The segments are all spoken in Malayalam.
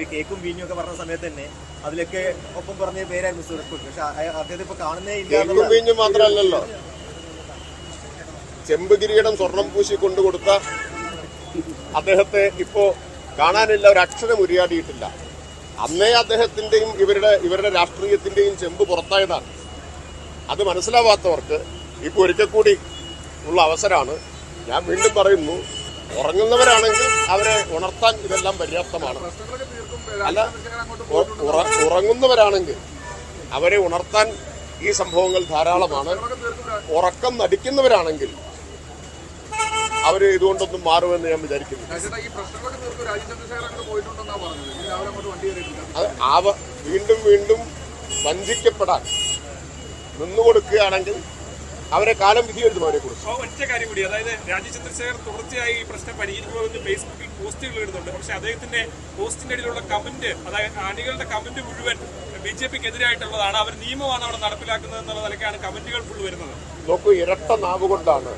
ഇപ്പൊ കേക്കും വീഞ്ഞും ഒക്കെ പറഞ്ഞ സമയത്ത് തന്നെ അതിലൊക്കെ ഒപ്പം പറഞ്ഞ പേരായിരുന്നു സുരക്ഷ പക്ഷെ അദ്ദേഹത്തെ ഇപ്പൊ കാണുന്നേ ഇല്ല വീഞ്ഞും മാത്രമല്ലല്ലോ. ചെമ്പ് കിരീടം സ്വർണം പൂശി കൊണ്ടുകൊടുത്ത അദ്ദേഹത്തെ ഇപ്പോ കാണാനില്ല ഒരു അക്ഷരം ഉരിയാടിയിട്ടില്ല. അന്നേ അദ്ദേഹത്തിന്റെയും ഇവരുടെ ഇവരുടെ രാഷ്ട്രീയത്തിന്റെയും ചെമ്പ് പുറത്തായതാണ്. അത് മനസ്സിലാവാത്തവർക്ക് ഇപ്പൊ ഒരിക്കൽ കൂടി ഉള്ള അവസരമാണ്. ഞാൻ വീണ്ടും പറയുന്നു ഉറങ്ങുന്നവരാണെങ്കിൽ അവരെ ഉണർത്താൻ ഇതെല്ലാം പര്യാപ്തമാണ്. അല്ല ഉറങ്ങുന്നവരാണെങ്കിൽ അവരെ ഉണർത്താൻ ഈ സംഭവങ്ങൾ ധാരാളമാണ്. ഉറക്കം നടിക്കുന്നവരാണെങ്കിൽ അവർ ഇതുകൊണ്ടൊന്നും മാറുമെന്ന് ഞാൻ വിചാരിക്കുന്നു. അത് വീണ്ടും വീണ്ടും വഞ്ചിക്കപ്പെടാൻ നിന്നുകൊടുക്കുകയാണെങ്കിൽ അവരെ കാലം വിധിയെഴുതും അവരെ കുറിച്ച്. ഒറ്റ കാര്യം കൂടി അതായത് രാജീവ് ചന്ദ്രശേഖർ തുടർച്ചയായി ഈ പ്രശ്നം പരിഹരിക്കണമെന്ന് ഫേസ്ബുക്കിൽ പോസ്റ്റുകൾ ഇടുന്നുണ്ട് പക്ഷെ അദ്ദേഹത്തിന്റെ പോസ്റ്റിന്റെ ഇടയിലുള്ള കമന്റ് അതായത് അണികളുടെ കമന്റ് മുഴുവൻ ബി ജെ പിക്ക് എതിരായിട്ടുള്ളതാണ് അവർ നിയമമാണ് അവിടെ നടപ്പിലാക്കുന്നത് എന്നുള്ള നിലയ്ക്കാണ് കമന്റുകൾ ഫുൾ വരുന്നത്. നോക്കൂ ഇരട്ട നാവുകൊണ്ടാണ്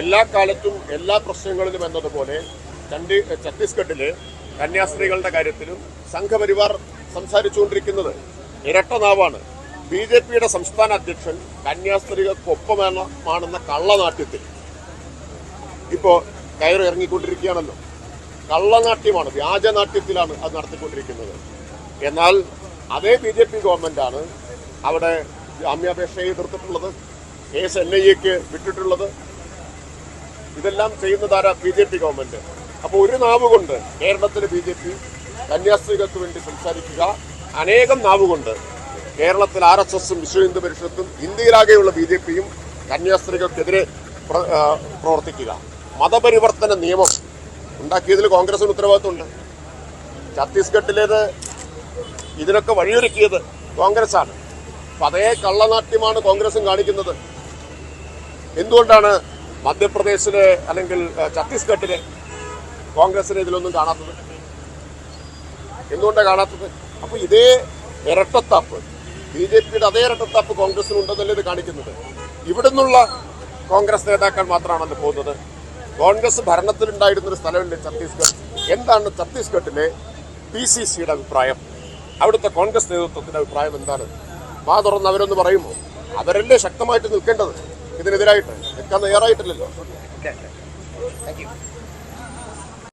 എല്ലാ കാലത്തും എല്ലാ പ്രശ്നങ്ങളിലും എന്നതുപോലെ രണ്ട് ഛത്തീസ്ഗഡിൽ കന്യാസ്ത്രീകളുടെ കാര്യത്തിലും സംഘപരിവാർ സംസാരിച്ചുകൊണ്ടിരിക്കുന്നത് ഇരട്ട നാവാണ്. ബി ജെ പിയുടെ സംസ്ഥാന അധ്യക്ഷൻ കന്യാസ്ത്രീകൾക്കൊപ്പമാണെന്ന കള്ളനാട്യത്തിൽ. ഇപ്പോ കയറി ഇറങ്ങിക്കൊണ്ടിരിക്കുകയാണല്ലോ. കള്ളനാട്യമാണ് വ്യാജനാട്യത്തിലാണ് അത് നടത്തിക്കൊണ്ടിരിക്കുന്നത്. എന്നാൽ അതേ ബി ജെ പി ഗവൺമെന്റാണ് അവിടെ ജാമ്യാപേക്ഷയെ എതിർത്തിട്ടുള്ളത് കേസ് എൻ ഐ എക്ക് വിട്ടിട്ടുള്ളത്. ഇതെല്ലാം ചെയ്യുന്നതാരാ ബി ജെ പി ഗവൺമെന്റ്? അപ്പോൾ ഒരു നാവ് കൊണ്ട് കേരളത്തിലെ ബി ജെ പി കന്യാസ്ത്രീകൾക്ക് വേണ്ടി സംസാരിക്കുക അനേകം നാവ് കൊണ്ട് കേരളത്തിൽ ആർ എസ് എസും വിശ്വ ഹിന്ദു പരിഷത്തും ഇന്ത്യയിലാകെയുള്ള ബി ജെ പിയും കന്യാസ്ത്രീകൾക്കെതിരെ പ്രവർത്തിക്കുക. മതപരിവർത്തന നിയമം ഉണ്ടാക്കിയതിൽ കോൺഗ്രസിന് ഉത്തരവാദിത്വമുണ്ട്. ഛത്തീസ്ഗഡിലേത് ഇതിനൊക്കെ വഴിയൊരുക്കിയത് കോൺഗ്രസ്സാണ് അപ്പം അതേ കള്ളനാട്യമാണ് കോൺഗ്രസും കാണിക്കുന്നത്. എന്തുകൊണ്ടാണ് മധ്യപ്രദേശിലെ അല്ലെങ്കിൽ ഛത്തീസ്ഗഡിലെ കോൺഗ്രസിന് ഇതിലൊന്നും കാണാത്തത്? എന്തുകൊണ്ടാണ് കാണാത്തത്? അപ്പോൾ ഇതേ ഇരട്ടത്താപ്പ് ബി ജെ പിയുടെ അതേ ഇരട്ടത്താപ്പ് കോൺഗ്രസിനുണ്ടെന്നല്ലേ ഇത് കാണിക്കുന്നത്? ഇവിടെ നിന്നുള്ള കോൺഗ്രസ് നേതാക്കൾ മാത്രമാണെന്ന് പോകുന്നത്. കോൺഗ്രസ് ഭരണത്തിലുണ്ടായിരുന്ന ഒരു സ്ഥലമില്ലേ ഛത്തീസ്ഗഡ്. എന്താണ് ഛത്തീസ്ഗഡിലെ പി സി സിയുടെ അഭിപ്രായം? അവിടുത്തെ കോൺഗ്രസ് നേതൃത്വത്തിന്റെ അഭിപ്രായം എന്താണ്? വാ തുറന്ന് അവരൊന്ന് പറയുമോ? അവരല്ലേ ശക്തമായിട്ട് നിൽക്കേണ്ടത്? ഇതിനെതിരായിട്ട് നിൽക്കാൻ തയ്യാറായിട്ടില്ലല്ലോ.